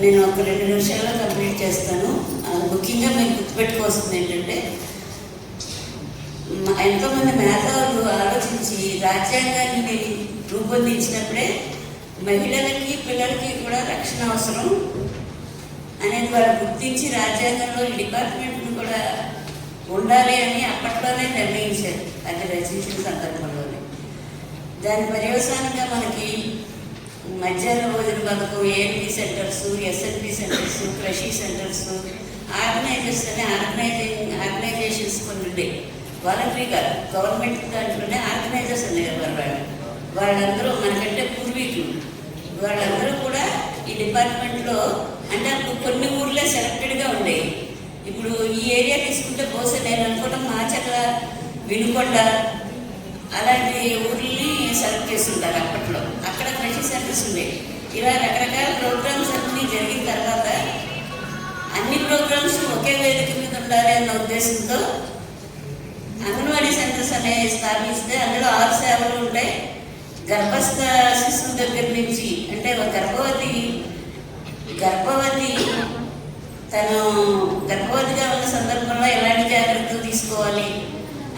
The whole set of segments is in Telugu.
నేను ఒక రెండు నిమిషాల్లో కంప్లీట్ చేస్తాను. ముఖ్యంగా మీరు గుర్తుపెట్టుకోవాల్సింది ఏంటంటే ఎంతోమంది మేధావులు ఆలోచించి రాజ్యాంగాన్ని రూపొందించినప్పుడే మహిళలకి పిల్లలకి కూడా రక్షణ అవసరం అనేది వాళ్ళు గుర్తించి రాజ్యాంగంలో ఈ డిపార్ట్మెంట్ను కూడా ఉండాలి అని అప్పట్లోనే నిర్ణయించారు. అది రచించిన సందర్భంలోనే. దాని పర్యవసానంగా మనకి మధ్యాహ్న భోజన పథకం ఏఎన్పి సెంటర్స్ ఎస్ఎన్పి సెంటర్స్ కృషి సెంటర్స్ ఆర్గనైజర్స్ అనే ఆర్గనైజింగ్ ఆర్గనైజేషన్స్ కొన్ని ఉండేవి వాలంటరీగా గవర్నమెంట్ దాంట్లోనే ఆర్గనైజర్స్ అనేవారు వాళ్ళు. వాళ్ళందరూ మనకంటే పూర్వీకులు. వాళ్ళందరూ కూడా ఈ డిపార్ట్మెంట్లో అంటే అప్పుడు కొన్ని ఊర్లే సెలెక్టెడ్గా ఉండేవి ఇప్పుడు ఈ ఏరియా తీసుకుంటే బహుశా నేను అనుకోవడం మాచర్ల వినుకొండ అలాంటి ఊర్లని సెలెక్ట్ చేస్తుంటారు అప్పట్లో. సెంటర్స్ ఉన్నాయి ఇలా రకరకాల ప్రోగ్రామ్స్ అన్నీ జరిగిన తర్వాత అన్ని ప్రోగ్రామ్స్ ఒకే వేదిక మీద ఉండాలి అన్న ఉద్దేశంతో అంగన్వాడీ సెంటర్స్ అనేవి స్థాపిస్తే అందులో ఆరు సేవలు ఉంటాయి. గర్భస్థ శిశువు దగ్గర నుంచి అంటే ఒక గర్భవతి గర్భవతి తను గర్భవతిగా ఉన్న సందర్భంలో ఎలాంటి జాగ్రత్తలు తీసుకోవాలి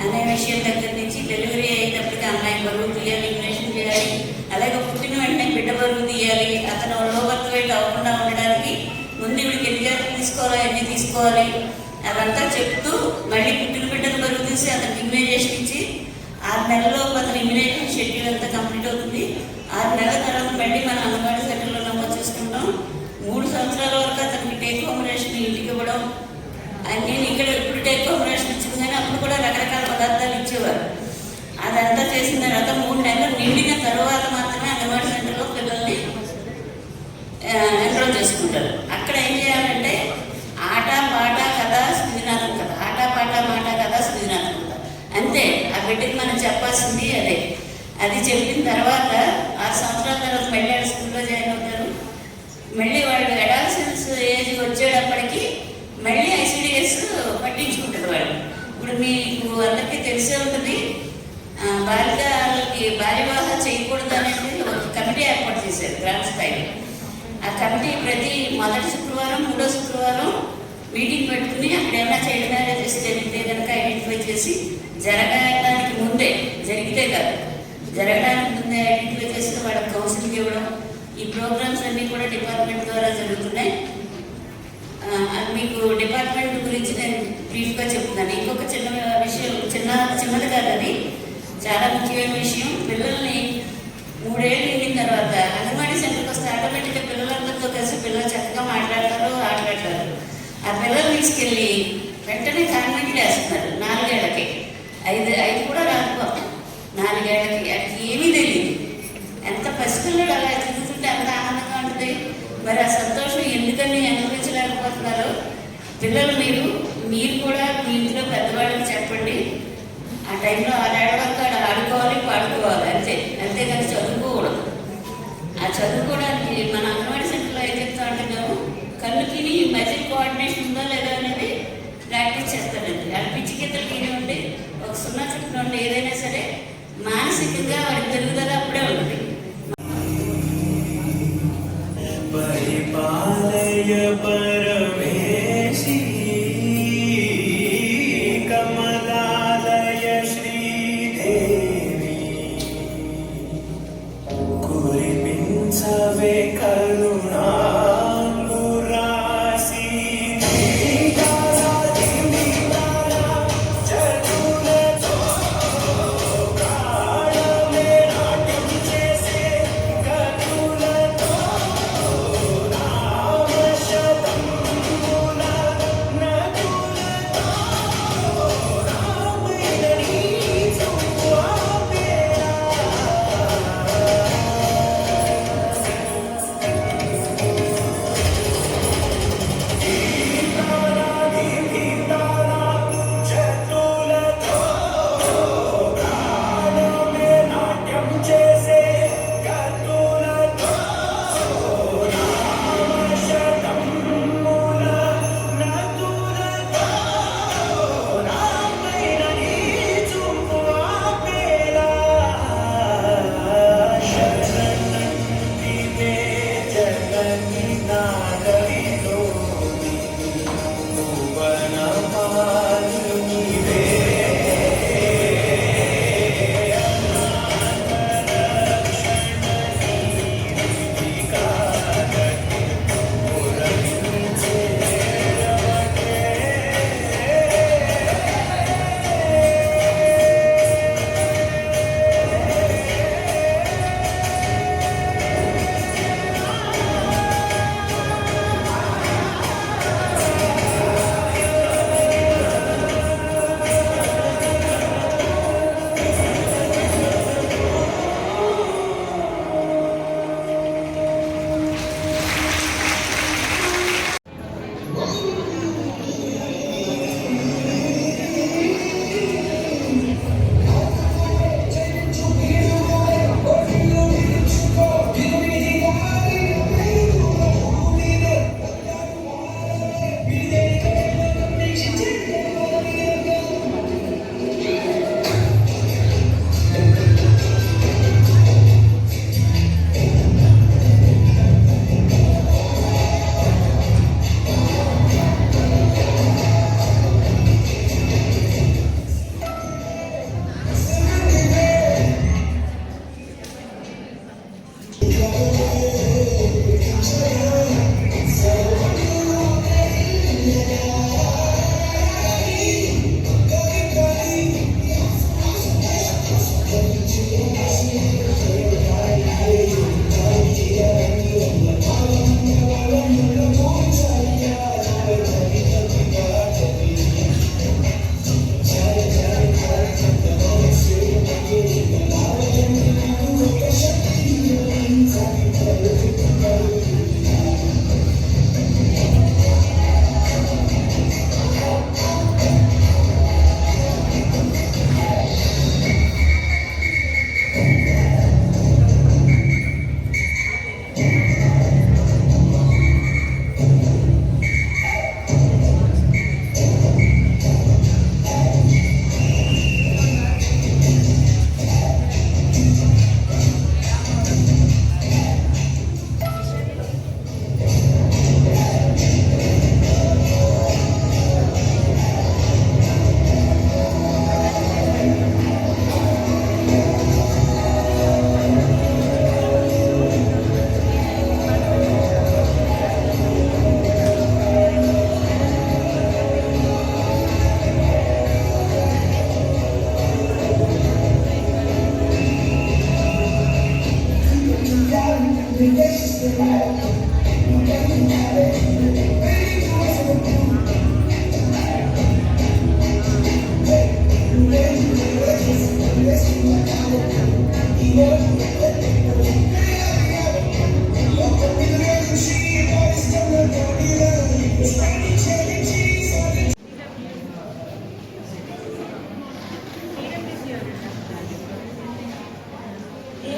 అనే విషయం దగ్గర నుంచి డెలివరీ అయ్యేటప్పటికి అమ్మాయి బరువు క్లియర్ ఇగ్నేషన్ చేయాలి అలాగే పుట్టిన వెంటనే బిడ్డ బరువు తీయాలి అతను లో వెళ్ళి వెయిట్ అవ్వకుండా ఉండడానికి ముందు వీడికి ఎన్ని జాగ్రత్తలు తీసుకోవాలి ఎన్ని తీసుకోవాలి అదంతా చెప్తూ మళ్ళీ పుట్టిన బిడ్డను బరువు తీసి అతనికి ఇమ్యూనైజేషన్ ఇచ్చి ఆరు నెలల్లో అతని ఇమ్యూనైజేషన్ షెడ్యూల్ అంతా కంప్లీట్ అవుతుంది. ఆరు నెలల తర్వాత మళ్ళీ మనం అంగన్వాడీ సెంటర్లో నమోదు చేసుకుంటాం. మూడు సంవత్సరాల వరకు అతనికి టేక్ హోమ్ రేషన్ ఇంటికి ఇవ్వడం. అన్నీ నేను ఇక్కడ ఇప్పుడు టేక్ హోమ్ రేషన్ ఇచ్చింది కానీ అప్పుడు కూడా రకరకాల పదార్థాలు ఇచ్చేవారు. అదంతా చేసిన తర్వాత మూడు నెలలు నిండిన తర్వాత మాత్రమే అంగన్వాడీ సెంటర్లో పిల్లల్ని ఎన్రోల్ చేసుకుంటారు. అక్కడ ఏం చేయాలంటే ఆట పాట కథ సృజనాత్మక కథ ఆట పాట మాట కథ సృజనాత్మక కథ అంతే. ఆ బిడ్డకి మనం చెప్పాల్సింది అదే. అది చెప్పిన తర్వాత ఆరు సంవత్సరాల తర్వాత మళ్ళీ ఆడ స్కూల్లో జాయిన్ అవుతారు. మళ్ళీ వాళ్ళు అడాల్సెన్స్ ఏజ్ వచ్చేటప్పటికి మళ్ళీ ఐసీడిఎస్ పట్టించుకుంటారు వాళ్ళు. ఇప్పుడు మీకు అందరికీ తెలిసే ఉంటుంది బాలికలకి భార్య వివాహం చేయకూడదు అనేది ఒక కమిటీ ఏర్పాటు చేశారు గ్రామ స్థాయిలో. ఆ కమిటీ ప్రతి మొదటి శుక్రవారం మూడో శుక్రవారం మీటింగ్ పెట్టుకుని అక్కడ ఏమైనా చైల్డ్ మ్యారేజెస్ జరిగితే కనుక ఐడెంటిఫై చేసి జరగడానికి ముందే జరిగితే కాదు జరగడానికి ముందే ఐడెంటిఫై చేసి వాళ్ళకి కౌన్సిలింగ్ ఇవ్వడం ఈ ప్రోగ్రామ్స్ అన్నీ కూడా డిపార్ట్మెంట్ ద్వారా జరుగుతున్నాయి. అది మీకు డిపార్ట్మెంట్ గురించి నేను బ్రీఫ్గా చెప్తున్నాను. ఇంకొక చిన్న విషయం చిన్న చిన్నది కాదు అది. చాలా ముఖ్యమైన విషయం. పిల్లల్ని మూడేళ్ళు నిండిన తర్వాత అంగన్వాడీ సెంటర్కి వస్తే ఆటోమేటిక్గా పిల్లలందరితో కలిసి పిల్లలు చక్కగా మాట్లాడతారు ఆటలాడతారు. ఆ పిల్లలు తీసుకెళ్ళి వెంటనే కాన్వెంట్లు వేస్తున్నారు నాలుగేళ్ళకి. ఐదు ఐదు కూడా రాకపో నాలుగేళ్ళకి. అది ఏమీ తెలియదు ఎంత పసిపిల్లడు అలా తిరుగుతుంటే అంత ఆనందంగా ఉంటుంది. మరి ఆ సంతోషం ఎందుకని అనుభవించలేకపోతున్నారో? పిల్లలు మీరు మీరు కూడా మీ ఇంట్లో పెద్దవాళ్ళకి చెప్పండి. ఆ టైంలో ఆడాడో చదువుకోవడానికి మన అంగన్వాడీ సెంటర్లో ఏం చెప్తా తిని కళ్ళుకి మజిల్ కోఆర్డినేషన్ ఉందో లేదో అనేది ప్రాక్టీస్ చేస్తానండి. అది పిచ్చి తిని ఉండి ఒక సున్నా చుట్టూ ఉండి ఏదైనా సరే మానసికంగా వాడి పెరుగుదల అప్పుడే ఉంటుంది. పరిపాలయ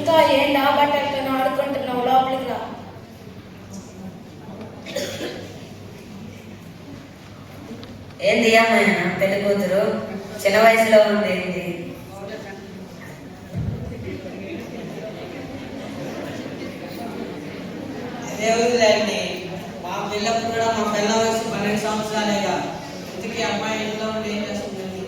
ఇంకా ఏం నా బట్టలతో ఆడుకుంటున్నావు లోపలికి రా. ఏంది అమ్మాయి పెళ్ళి కూతురు? చిన్న వయసులో ఉండేది దేవుడులేండి మా పిల్లప్పుడు కూడా మా పిల్ల వయసు పన్నెండు సంవత్సరాలేగా ఇంతకీ అమ్మాయి ఇంట్లో ఉండి ఏం చేస్తుందండి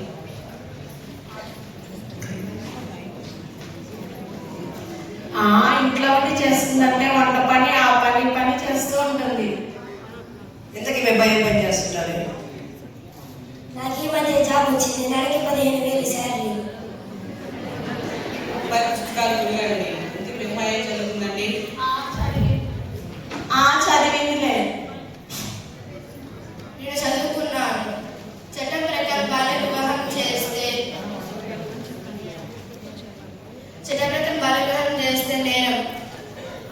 ఆ ఇంట్లో ఉండి చేస్తుందంటే వంట పని ఆ పని పని చేస్తూ ఉంటుంది. ఇంతకీ మీ అబ్బాయి ఏం పని చేస్తుంటారు? నాకు ఈ మధ్య జాబ్ వచ్చింది. నెలకి పదిహేను వేలు శాలరీ. పుస్తకాలు వెళ్ళండి ఇంతకీ అమ్మాయి ఏం చదువుతుందండి ఆ చదివిందిలే నేను చదువుకున్నాను చట్టం ప్రకారం బాల్య వివాహం చేస్తే చట్టం ప్రకారం బాల్య వివాహం చేస్తే నేరం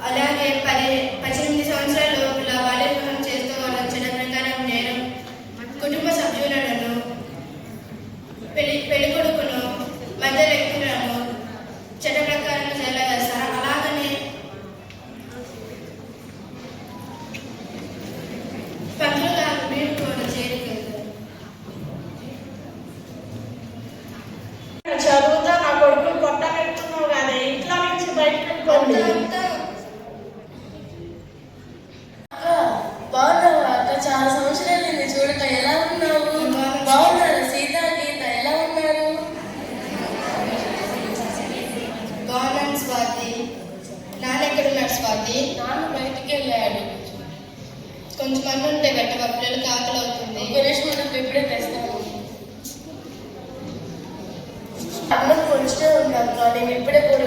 అలాగే పది పద్దెనిమిది సంవత్సరాల లోపల బాల్య వివాహం చేస్తే వాళ్ళ చట్టం ప్రకారం నేరం కుటుంబ సభ్యులను పెళ్ళి పెళ్ళి కొడుకును మధ్య వ్యక్తులను చట్ట ప్రకారం జైలు వేస్తారు అలాగనే పంతులు గారు మీరు కూడా చేరుకెళ్తారు చదువుతా నా కొడుకు పొట్ట పెడుతున్నావు కదా ఇంట్లో నుంచి బయటకు పోండి బాగున్నావా అక్క చాలా సంవత్సరాలు నిన్ను చూడక ఎలా ఉన్నావు బాగున్నారు సీత గీత ఎలా ఉన్నారు బాగున్నాను స్వాతి నాన్న ఎక్కడున్నాడు స్వాతి నాన్న బయటికి వెళ్ళాడు కొంచెం మంది ఉంటే పెట్టవా పిల్లలకి ఆకలి అవుతుంది గణేష్ మనకు ఇప్పుడే తెస్తాను అన్నం కొంచెం ఉంది నేను ఇప్పుడే కూరగాయలు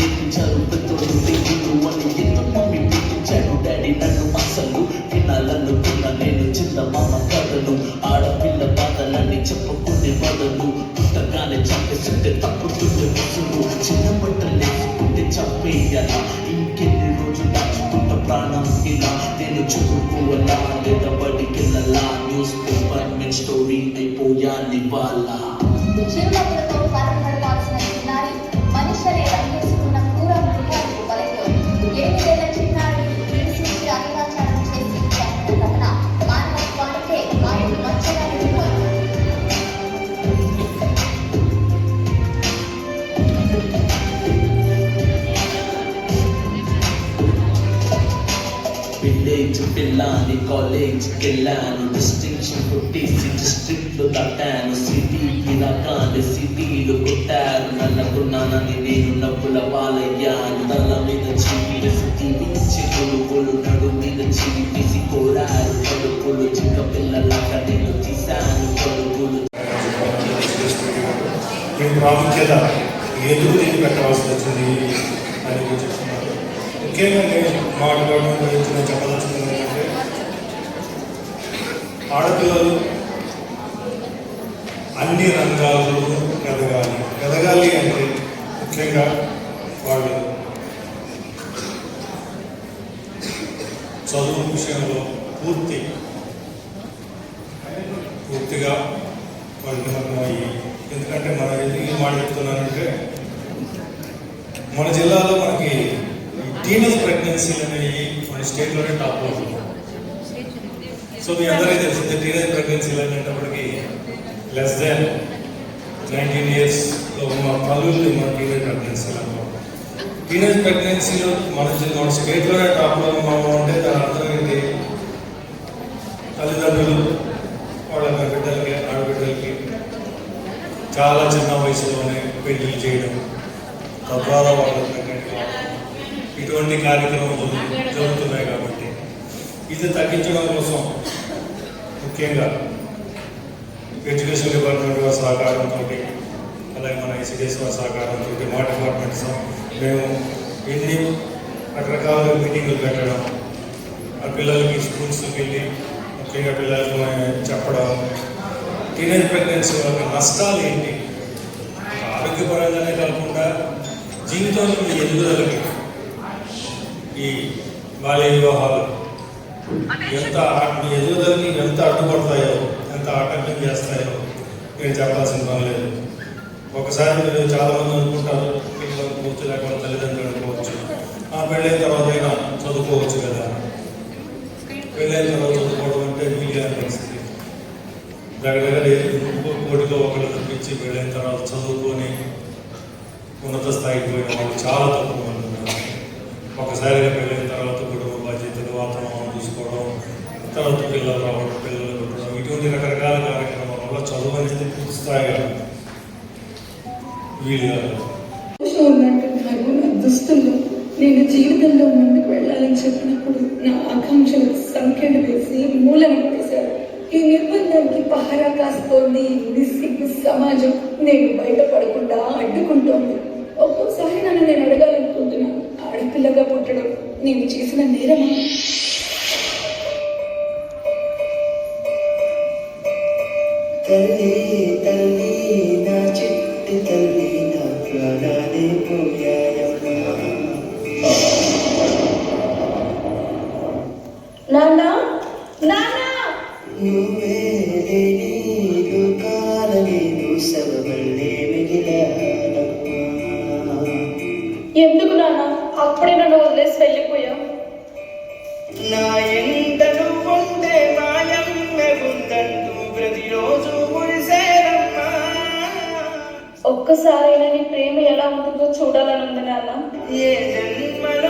మీరే మీరే నేర్పించారు పెద్దోడు అని ఎంతో మమ్మీ నేర్పించాడు డాడీ నన్ను అసలు వినాలనుకున్న నేను చిన్న మామ కథలు ఆడపిల్ల చెప్పుకునే బదులు పుట్టగానే చంపేస్తుంటే తప్పుతుండే ముసులు చిన్న బట్టలు వేసుకుంటే చంపేయాలా ఇంకెన్ని రోజులు దాచుకుంట ప్రాణం ఇలా నేను చదువుకోవాలా లేదా బడికెళ్ళాలా న్యూస్ పేపర్ మెన్ స్టోరీ అయిపోయాలి కాలేజ్ వెళ్ళాను డిస్టింక్షన్ కొట్టేసి డిస్ట్రిక్ట్ తట్టాను సిటీకి రాగానే సిటీలు కొట్టారు నల్లకున్నానని నేను నవ్వుల పాలయ్యాను తల మీద చీపిసి తీసి కొలుపులు నడు మీద చీపిసి కోరారు కడుపులు చిన్న పిల్లలాగా నేను తీశాను కడుపులు ప్రాముఖ్యత ఎందుకు నేను పెట్టవలసి వచ్చింది అని చెప్తున్నారు ముఖ్యంగా నేను మాట్లాడడం గురించి నేను చెప్పదలుచుకుంది ఆడపిల్లలు అన్ని రంగాల్లో ఎదగాలి. ఎదగాలి అంటే ముఖ్యంగా వాళ్ళు చదువు విషయంలో పూర్తి పూర్తిగా వాళ్ళు నిమగ్నమయ్యి ఎందుకంటే మన ఎందుకు మాట్లాడుతున్నానంటే మన జిల్లాలో మనకి టీనేజ్ ప్రెగ్నెన్సీలు అనేవి మన స్టేట్లోనే టాప్లో ఉన్నాయి సో మీ అందరికీ తెలిసింది టీనేజ్ ప్రెగ్నెన్సీలు అనేటప్పటికి లెస్ దాన్ నైన్టీన్ ఇయర్స్ మా తల్లుల్ని మన టీనేజ్ ప్రెగ్నెన్సీలు అన్నమాట టీనేజ్ ప్రెగ్నెన్సీలో మన మన స్టేట్లోనే టాప్లో ఉన్నాము అంటే దాని అర్థం ఏంటి? తల్లిదండ్రులు వాళ్ళ బిడ్డలకి ఆడబిడ్డలకి చాలా చిన్న వయసులోనే పెళ్ళి చేయడం తద్వారా వాళ్ళ pregnant కావడం ఇటువంటి కార్యక్రమాలు జరుగుతున్నాయి కాబట్టి. ఇది తగ్గించడం కోసం ముఖ్యంగా ఎడ్యుకేషన్ డిపార్ట్మెంట్ వారి సహకారంతో అలాగే మన ఐసిడిఎస్ వారి సహకారంతో మా డిపార్ట్మెంట్స్ మేము ఎన్ని రకరకాల మీటింగులు పెట్టడం ఆ పిల్లలకి స్కూల్స్కి వెళ్ళి ముఖ్యంగా పిల్లలకి చెప్పడం టీనేజ్ ప్రెగ్నెన్సీ వల్ల నష్టాలు ఏంటి? ఆరోగ్యపరంగానే కాకుండా జీవితంలో ఎదుగుదలకి ఈ బాల్య వివాహాలు ఎంత మీ ఎదుగుదలకి ఎంత అడ్డుపడతాయో ఎంత ఆటంకం చేస్తాయో నేను చెప్పాల్సిన పని లేదు. ఒకసారి మీరు చాలా మంది అనుకుంటారు పిల్లలకు పూర్తి లేకుండా తల్లిదండ్రులు అనుకోవచ్చు. ఆ పెళ్ళైన తర్వాత అయినా చదువుకోవచ్చు కదా. పెళ్ళైన తర్వాత చదువుకోవడం అంటే మీడియా పరిస్థితి. దగ్గర దగ్గర కోటిలో ఒకళ్ళు తప్పించి పెళ్ళైన తర్వాత చదువుకొని ఉన్నత స్థాయికి పోయిన వాళ్ళు చాలా తక్కువ మంది ఉన్నారు. ఒకసారిగా పెళ్ళైన తర్వాత కుటుంబ బాధ్యతలు వాతావరణం చూసుకోవడం తర్వాత పిల్లలు రావడం పిల్లలు పెట్టడం రకరకాల కార్యక్రమాల. వల్ల చదువు అనేది పూర్తి స్థాయిగా దుస్తులు నేను జీవితంలో ముందుకు వెళ్ళాలని చెప్పినప్పుడు నా ఆకాంక్షలు సంఖ్యను వేసి మూలం పెట్టేశారు ఈ నిర్బంధానికి పహారా కాస్తోంది నిస్సిగ్గు సమాజం. నేను బయటపడకుండా అడ్డుకుంటోంది. ఒక్కోసారి నన్ను నేను అడగాలనుకుంటున్నాను. ఆడపిల్లగా పుట్టడం నేను చేసిన నేరమా? ఒక్కసారైనా నీ ప్రేమ ఎలా ఉంటుందో చూడాలని ఉంది నాన్న. ఏ జన్మలో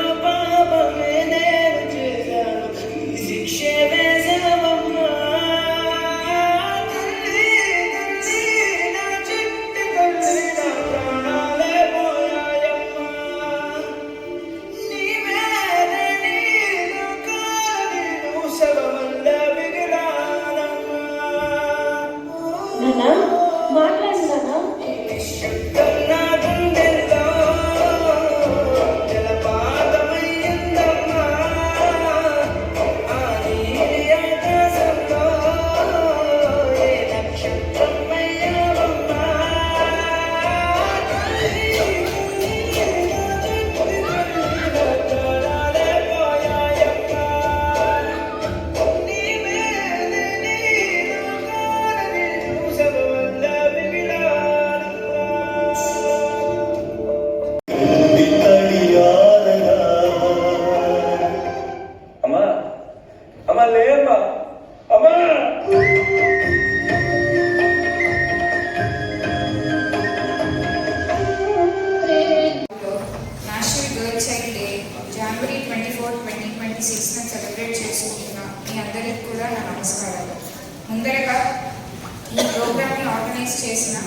ఆర్గనైజ్ చేసిన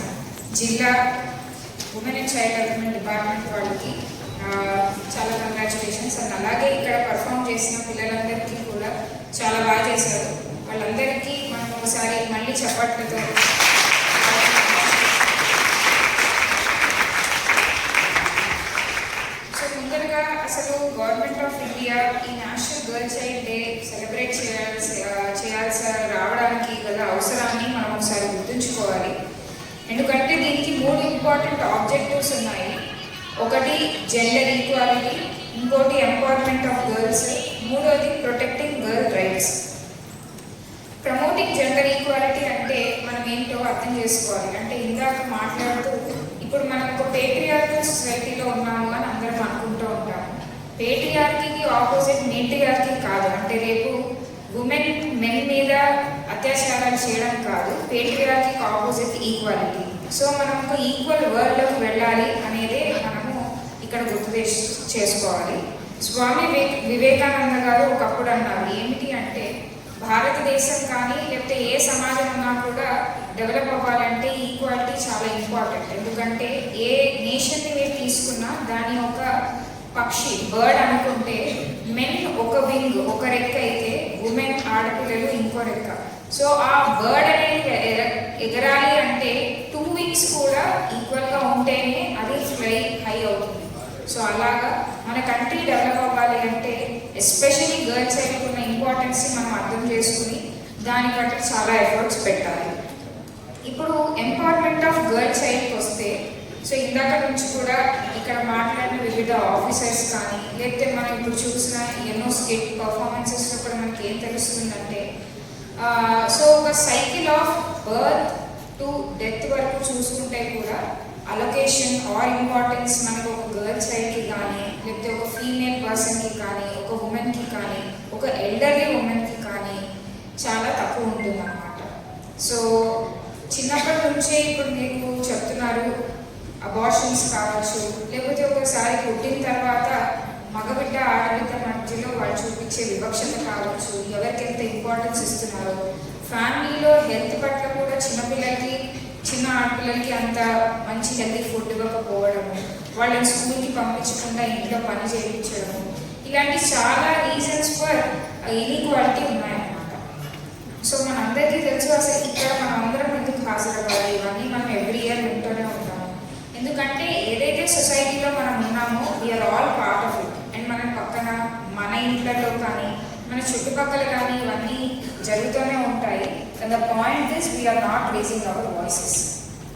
జిల్లా women and child development department వాళ్ళకి చాలా కంగ్రాచులేషన్స్ అండ్ అలాగే ఇక్కడ పర్ఫామ్ చేసిన పిల్లలందరికీ కూడా చాలా బాగా చేశారు. వాళ్ళందరికీ మనం ఒకసారి మళ్ళీ చప్పట్లతో సో ముందరగా అసలు గవర్నమెంట్ ఆఫ్ ఇండియా ఈ national girl child day celebrate చేయాలి. ఇంపార్టెంట్ ఆబ్జెక్టివ్స్ ఉన్నాయి. ఒకటి జెండర్ ఈక్వాలిటీ ఇంకోటి ఎంపవర్మెంట్ ఆఫ్ గర్ల్స్ మూడోది protecting girl rights promoting gender equality అంటే మనం ఏంటో అర్థం చేసుకోవాలి. అంటే ఇందాక మాట్లాడుతూ ఇప్పుడు మనం ఒక పేట్రియార్కల్ సొసైటీలో ఉన్నాము అని అందరం అనుకుంటూ ఉంటాము. పేట్రియార్కీకి ఆపోజిట్ నేటియార్కీ కాదు. అంటే రేపు ఉమెన్ మెన్ మీద అత్యాచారాలు చేయడం కాదు. పేట్రియార్కీకి ఆపోజిట్ ఈక్వాలిటీ సో మనం ఒక ఈక్వల్ వరల్డ్లోకి వెళ్ళాలి అనేది మనము ఇక్కడ గుర్తు చేసుకోవాలి. స్వామి వివే- వివేకానంద గారు ఒకప్పుడు అన్నారు ఏమిటి అంటే భారతదేశం కానీ లేకపోతే ఏ సమాజం ఉన్నా కూడా డెవలప్ అవ్వాలంటే ఈక్వాలిటీ చాలా ఇంపార్టెంట్ ఎందుకంటే ఏ నేషన్ని మీరు తీసుకున్నా దాని ఒక పక్షి బర్డ్ అనుకుంటే మెన్ ఒక వింగ్ ఒక రెక్క అయితే ఉమెన్ ఆడపిల్లలు ఇంకో రెక్క. సో ఆ బర్డ్ అనేది ఎగ- ఎగరాలి అంటే టూ వింగ్స్ కూడా ఈక్వల్గా ఉంటేనే అది ఫ్లై హై అవుతుంది. సో అలాగా మన కంట్రీ డెవలప్ అవ్వాలి అంటే ఎస్పెషల్లీ గర్ల్స్ సైడ్కి ఉన్న ఇంపార్టెన్స్ని మనం అర్థం చేసుకుని దాని బట్టి చాలా ఎఫర్ట్స్ పెట్టాలి. ఇప్పుడు ఎంపవర్మెంట్ ఆఫ్ గర్ల్స్ సైడ్కి వస్తే సో ఇందాక నుంచి కూడా ఇక్కడ మాట్లాడిన వివిధ ఆఫీసర్స్ కానీ లేకపోతే మనం ఇప్పుడు చూసిన ఎన్నో స్కిట్ పర్ఫార్మెన్సెస్లో కూడా మనకి ఏం తెలుస్తుందంటే సో ఒక cycle of birth to death వరకు చూసుకుంటే కూడా అలొకేషన్ ఆర్ ఇంపార్టెన్స్ మనకు ఒక గర్ల్ సైడ్కి కానీ లేకపోతే ఒక ఫీమేల్ పర్సన్కి కానీ ఒక ఉమెన్కి కానీ ఒక ఎల్డర్లీ ఉమెన్కి కానీ చాలా తక్కువ ఉంటుంది అన్నమాట సో చిన్నప్పటి నుంచే ఇప్పుడు మీకు చెప్తున్నారు అబార్షన్స్ కావచ్చు లేకపోతే ఒకసారి పుట్టిన తర్వాత మగబిడ్డ ఆడబిడ్డ మధ్యలో వాళ్ళు చూపించే వివక్షత కావచ్చు ఎవరికి ఎంత ఇంపార్టెన్స్ ఇస్తున్నారో. ఫ్యామిలీలో హెల్త్ పట్ల కూడా చిన్నపిల్లలకి చిన్న ఆడపిల్లలకి అంత మంచి హెల్తీ ఫుడ్ ఇవ్వకపోవడం వాళ్ళని స్కూల్కి పంపించకుండా ఇంట్లో పని చేయించడం ఇలాంటి చాలా రీజన్స్ ఫర్ ఇన్ఈక్వాలిటీ ఉన్నాయన్నమాట. సో మనందరికీ తెలుసు అసలు ఇక్కడ మనం అందరం ఎందుకు హాజరవ్వాలి? ఇవన్నీ మనం ఎవ్రీ ఇయర్ వింటూనే ఉంటాము. ఎందుకంటే ఏదైతే సొసైటీలో మనం ఉన్నామో we are all part of it and మన పక్కన ఇంట్లో కానీ మన చుట్టుపక్కల కానీ ఇవన్నీ జరుగుతూనే ఉంటాయి. And the point is we are not raising our voices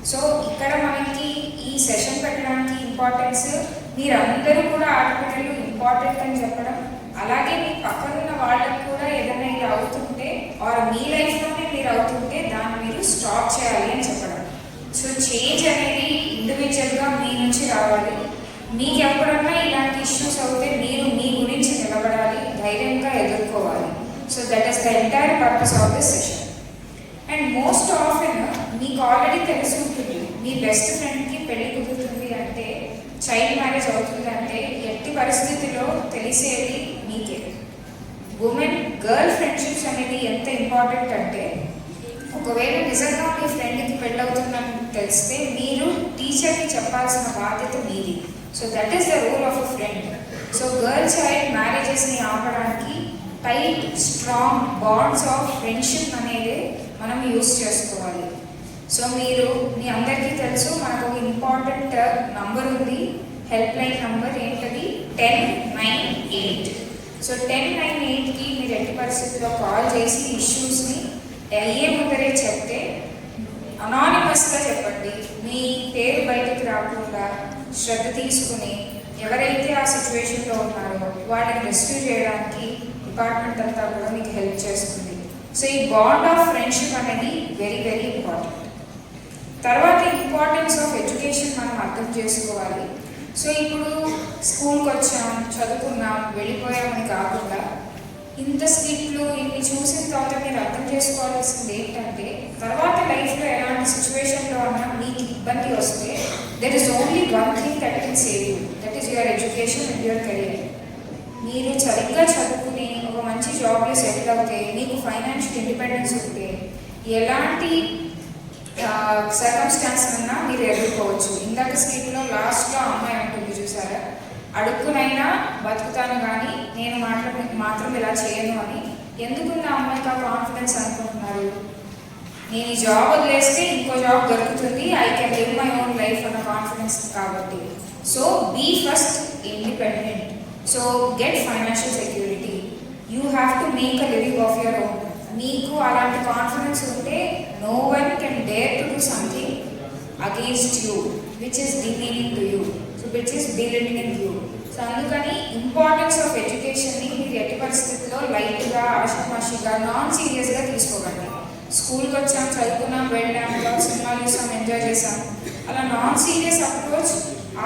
so ఇక్కడ మనకి ఈ సెషన్ పెట్టడానికి ఇంపార్టెన్స్ మీరందరూ కూడా ఆడపిల్లలు ఇంపార్టెంట్ అని చెప్పడం అలాగే మీ పక్కన ఉన్న వాళ్ళకి కూడా ఏదైనా ఇది అవుతుంటే ఆర్ మీ లైఫ్లోనే మీరు అవుతుంటే దాన్ని మీరు స్టాప్ చేయాలి అని చెప్పడం. సో చేంజ్ అనేది ఇండివిజువల్గా మీ నుంచి రావాలి. మీకు ఎప్పుడన్నా ఇలాంటి ఇష్యూస్ అవుతాయి మీరు మీ గురించి నిలబడాలి ధైర్యంగా So so is the the entire purpose of session. And and most uh, మీకు ఆల్రెడీ తెలిసి ఉంటుంది. మీ బెస్ట్ ఫ్రెండ్కి పెళ్ళి కుదురుతుంది అంటే చైల్డ్ మ్యారేజ్ అవుతుంది అంటే ఎట్టి పరిస్థితిలో తెలిసేది మీకే. ఉమెన్ గర్ల్ ఫ్రెండ్షిప్స్ అనేది ఎంత ఇంపార్టెంట్ అంటే ఒకవేళ నిజంగా మీ ఫ్రెండ్కి పెళ్ళవుతుందని తెలిస్తే మీరు టీచర్కి చెప్పాల్సిన బాధ్యత మీది. So that is the role of a friend so girl child మ్యారేజెస్ని ఆపడానికి tight strong bonds of friendship అనేది మనం యూస్ చేసుకోవాలి. సో మీరు మీ అందరికీ తెలుసు మనకు ఒక ఇంపార్టెంట్ నంబర్ ఉంది. హెల్ప్ లైన్ నంబర్ ఏంటది? Ten nine eight. So ten nine ఎయిట్కి మీరు ఎట్టి పరిస్థితుల్లో కాల్ చేసి ఇష్యూస్ని అయ్యే ముందరే చెప్తే అనానిమస్గా చెప్పండి. మీ పేరు బయటకు రాకుండా శ్రద్ధ తీసుకుని ఎవరైతే ఆ సిచ్యువేషన్లో ఉన్నారో వాళ్ళని రెస్క్యూ చేయడానికి డిపార్ట్మెంట్ అంతా కూడా మీకు హెల్ప్ చేస్తుంది. సో ఈ బాండ్ ఆఫ్ ఫ్రెండ్షిప్ అనేది వెరీ వెరీ ఇంపార్టెంట్. తర్వాత ఇంపార్టెన్స్ ఆఫ్ ఎడ్యుకేషన్ మనం అర్థం చేసుకోవాలి. సో ఇప్పుడు స్కూల్కి వచ్చాం చదువుకున్నాం వెళ్ళిపోయామని కాకుండా ఇంత స్కిట్లు ఇన్ని చూసిన తర్వాత మీరు అర్థం చేసుకోవాల్సింది ఏంటంటే తర్వాత లైఫ్లో ఎలాంటి సిచ్యువేషన్లో ఉన్నా మీకు ఇబ్బంది వస్తే there is only one thing that can save you that is your education and your career మీరు సరిగ్గా చదువుకుని ఒక మంచి జాబ్లో సెటిల్ అవుతే నీకు ఫైనాన్షియల్ ఇండిపెండెన్స్ ఉంటే ఎలాంటి సర్కమ్స్టాన్స్ ఉన్నా మీరు ఎదుర్కోవచ్చు. ఇందాక స్కీమ్లో లాస్ట్లో అమ్మాయి ఉంటుంది చూసారా? అడుక్కునైనా బతుకుతాను కానీ నేను మాత్రం మాత్రం ఇలా చేయను అని. ఎందుకున్న అమ్మాయికి ఆ కాన్ఫిడెన్స్ అనుకుంటున్నారు? నేను ఈ జాబ్ వదిలేస్తే ఇంకో జాబ్ దొరుకుతుంది. I can live my own life అన్న కాన్ఫిడెన్స్ కాబట్టి. So be first independent so get financial security you have to make a living of your own మీకు అలాంటి కాన్ఫిడెన్స్ ఉంటే no one can dare to do something against you which is demeaning to you so which is believing in you so అందుకని ఇంపార్టెన్స్ ఆఫ్ ఎడ్యుకేషన్ని మీరు ఎట్టి పరిస్థితుల్లో లైట్గా ఆషామాషిగా నాన్ సీరియస్గా తీసుకోకండి. స్కూల్కి వచ్చాం చదువుకున్నాం వెళ్ళాం ఇవాళ సినిమాలు చూసాం ఎంజాయ్ చేసాం. అలా non serious approach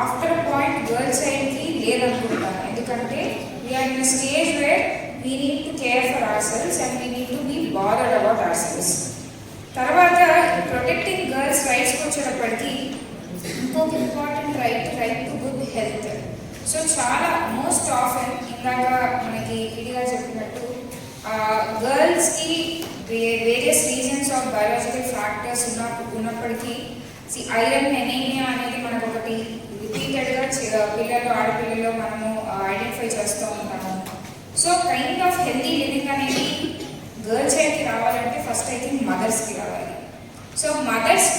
after point girls సైడ్కి లేదనుకుంటాను ఎందుకంటే we are in stage where we need to care for our selves and we need to be bothered about our selves తర్వాత ప్రొటెక్టింగ్ గర్ల్స్ రైట్స్కి వచ్చేటప్పటికి ఇంకొక important right right to good health so చాలా మోస్ట్ ఆఫెన్ ఇందాక మనకి ఇదిగా చెప్పినట్టు గర్ల్స్కి various reasons of biological factors ఉన్న ఉన్నప్పటికీ ఐరన్ ఎనీమియా అనేది మనకు ఒకటి రిపీటెడ్గా పిల్లలు ఆడపిల్లలు మనము ఐడెంటిఫై చేస్తూ ఉంటాము. So kind of healthy living అనేది గర్ల్స్ అయితే రావాలంటే ఫస్ట్ ఐ థింక్ మదర్స్కి రావాలి. సో మదర్స్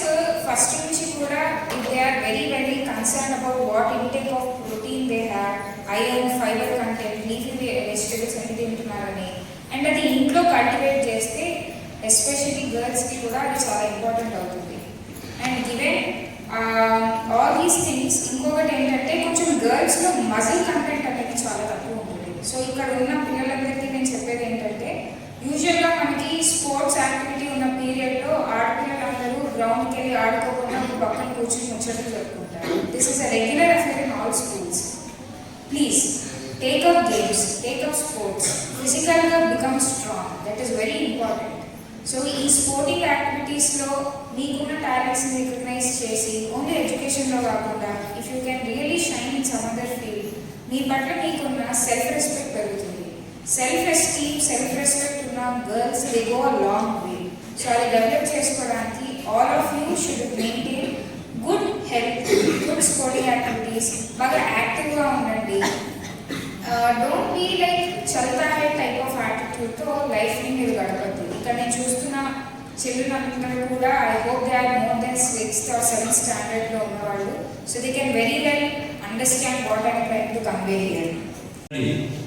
ఫస్ట్ నుంచి కూడా if they are very very concern about what intake of protein they have iron fibre content leafy vegetables అన్ని తింటున్నారని అండ్ అది ఇంట్లో కల్టివేట్ చేస్తే ఎస్పెషల్లీ గర్ల్స్కి కూడా అది చాలా ఇంపార్టెంట్ అవుతుంది and given all these things ఇంకొకటి ఏంటంటే కొంచెం గర్ల్స్లో మజిల్ కంటెంట్ అనేది చాలా తక్కువ ఉంటుంది. సో ఇక్కడ ఉన్న పిల్లలందరికీ నేను చెప్పేది ఏంటంటే యూజువల్గా మనకి స్పోర్ట్స్ యాక్టివిటీ ఉన్న పీరియడ్లో ఆడపిల్లలందరూ గ్రౌండ్కి వెళ్ళి ఆడుకోకుండా పక్కన కూర్చొని ముచ్చట్లు జరుపుకుంటారు. This is a regular affair in all schools please take up games take up sports ఫిజికల్గా become strong that is very important so ఈ స్పోర్టింగ్ యాక్టివిటీస్లో మీకున్న టాలెంట్స్ని రికగ్నైజ్ చేసి ఓన్లీ ఎడ్యుకేషన్లో కాకుండా if you can really shine in some other field మీ పట్ల మీకున్న సెల్ఫ్ రెస్పెక్ట్ పెరుగుతుంది. సెల్ఫ్ ఎస్టీమ్ సెల్ఫ్ రెస్పెక్ట్ ఉన్న girls they go a long way so అది డెవలప్ చేసుకోవడానికి all of you should maintain good health good sporting activities బాగా యాక్టివ్గా ఉండండి. డోంట్ బీ లైక్ చల్తా హై టైప్ ఆఫ్ యాటిట్యూడ్తో లైఫ్ని మీరు గడపద్దు. ఇక్కడ నేను చూస్తున్న చిల్డ్రన్ కూడా I hope they are more than sixth or seventh స్టాండర్డ్లో ఉన్నవాళ్ళు. So they can very well understand what I'm trying to convey here.